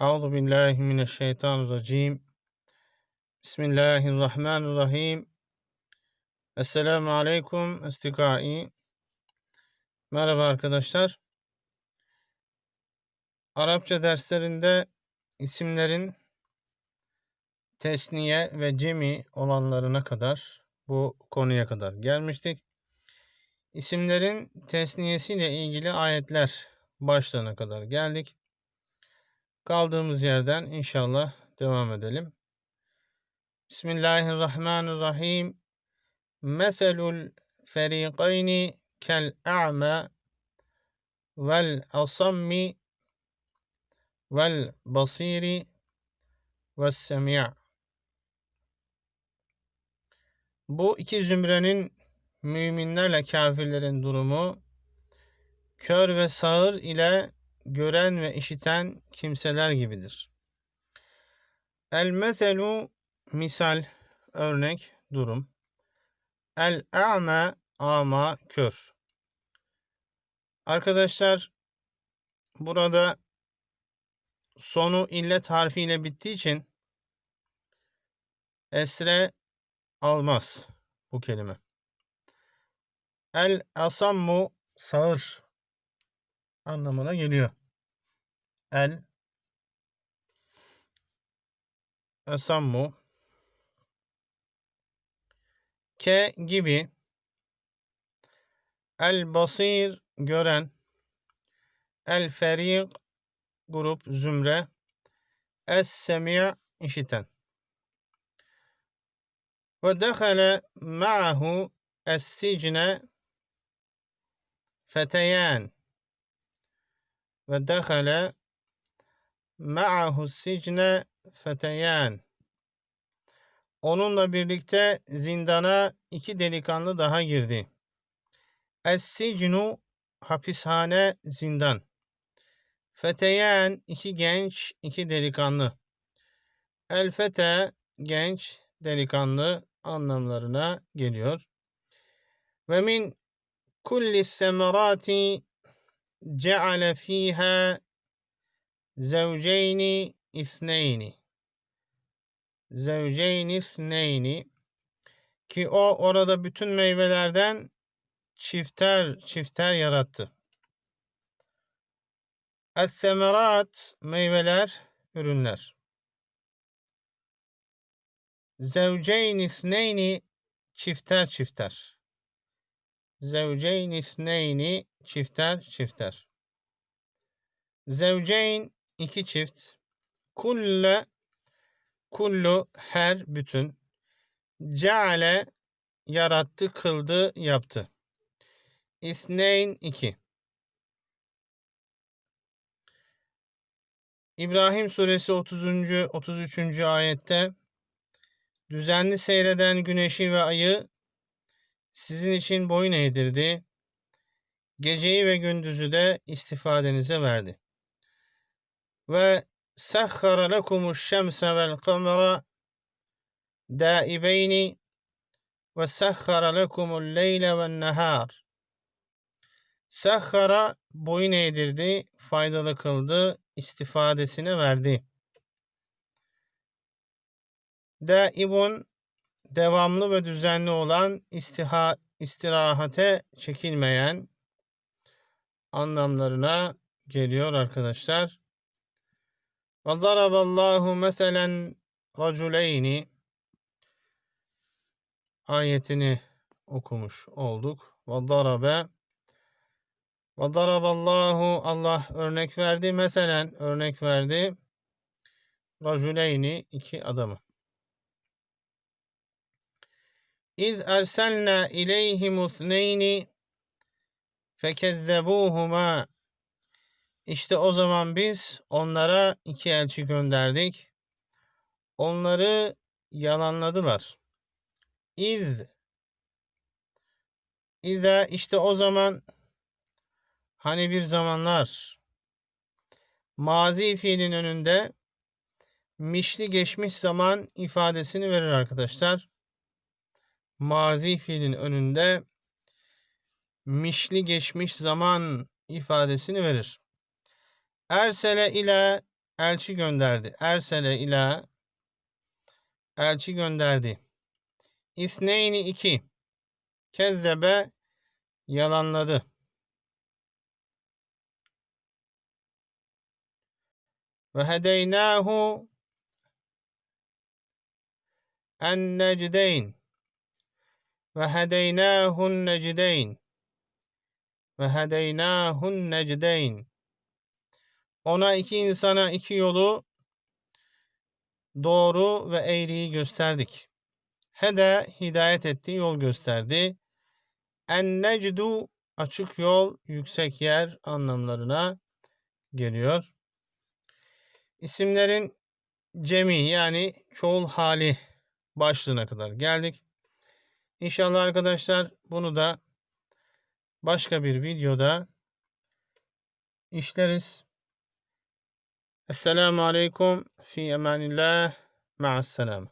Euzu billahi mineşşeytanirracim. Bismillahirrahmanirrahim. Esselamu aleyküm istikai. Merhaba arkadaşlar. Arapça derslerinde isimlerin tesniye ve cemi olanlarına kadar bu konuya kadar gelmiştik. İsimlerin tesniyesiyle ilgili ayetler başlığına kadar geldik. Kaldığımız yerden inşallah devam edelim. Bismillahirrahmanirrahim. Meselul ferikayni kel a'ma vel asammi vel basiri ve semi' Bu iki zümrenin müminlerle kafirlerin durumu kör ve sağır ile gören ve işiten kimseler gibidir. El meselu misal, örnek, durum. El a'ma ama kör. Arkadaşlar burada sonu illet harfiyle bittiği için esre almaz bu kelime. El asammu sağır anlamına geliyor. El asammu ke gibi el basir gören el ferik grup zümre es semi' işiten ve dehale ma'ahu es sicne feteyan ve dehale ma'ahu sicne feteyan Onunla birlikte zindana iki delikanlı daha girdi. Es-sicnu hapishane zindan. Feteyen iki genç iki delikanlı. El fete genç delikanlı anlamlarına geliyor. Ve min kulli semerati ceale fiha zevceyni isneyni. Zevceyni isneyni. Ki o orada bütün meyvelerden çifter çifter yarattı. Es-semerat meyveler, ürünler. Zevceyn isneyni çifter çifter. Zevceyn isneyni çifter çifter. Zevceyn iki çift. Kulle kullu her bütün. Ceale yarattı, kıldı, yaptı. İsneyn iki. İbrahim suresi 30. 33. ayette düzenli seyreden güneşi ve ayı sizin için boyun eğdirdi. Geceyi ve gündüzü de istifadenize verdi. Ve sahhara lekumuş şemse vel kamera daibeyni ve sahhara lekumul leyle ve nehar. Sahhara boyun eğdirdi, faydalı kıldı, istifadesine verdi. Daibun devamlı ve düzenli olan istiha, istirahate çekilmeyen anlamlarına geliyor arkadaşlar. Ve daraballahu meselen raculeyni ayetini okumuş olduk. Ve darabe ve daraballahu Allah örnek verdi. Meselen örnek verdi. Raculeyni iki adamı. İz erselna ileyhim uthneyni fekezzebuhuma İşte o zaman biz onlara iki elçi gönderdik. Onları yalanladılar. İz İza işte o zaman hani bir zamanlar mazi fiilin önünde mişli geçmiş zaman ifadesini verir arkadaşlar. Mazi fiilin önünde mişli geçmiş zaman ifadesini verir. Ersele ile elçi gönderdi. Ersele ila elçi gönderdi. İsneyni iki. Kezzebe yalanladı. Ve hedeynahu en necdeyn ve hedeynâhun necdeyn ve ona iki insana iki yolu doğru ve eğriyi gösterdik. Hede hidayet etti, yol gösterdi. En necdu açık yol, yüksek yer anlamlarına geliyor. İsimlerin cemi yani çoğul hali başlığına kadar geldik. İnşallah arkadaşlar bunu da başka bir videoda işleriz. Esselamu Aleyküm fi emanillah ma'as selam.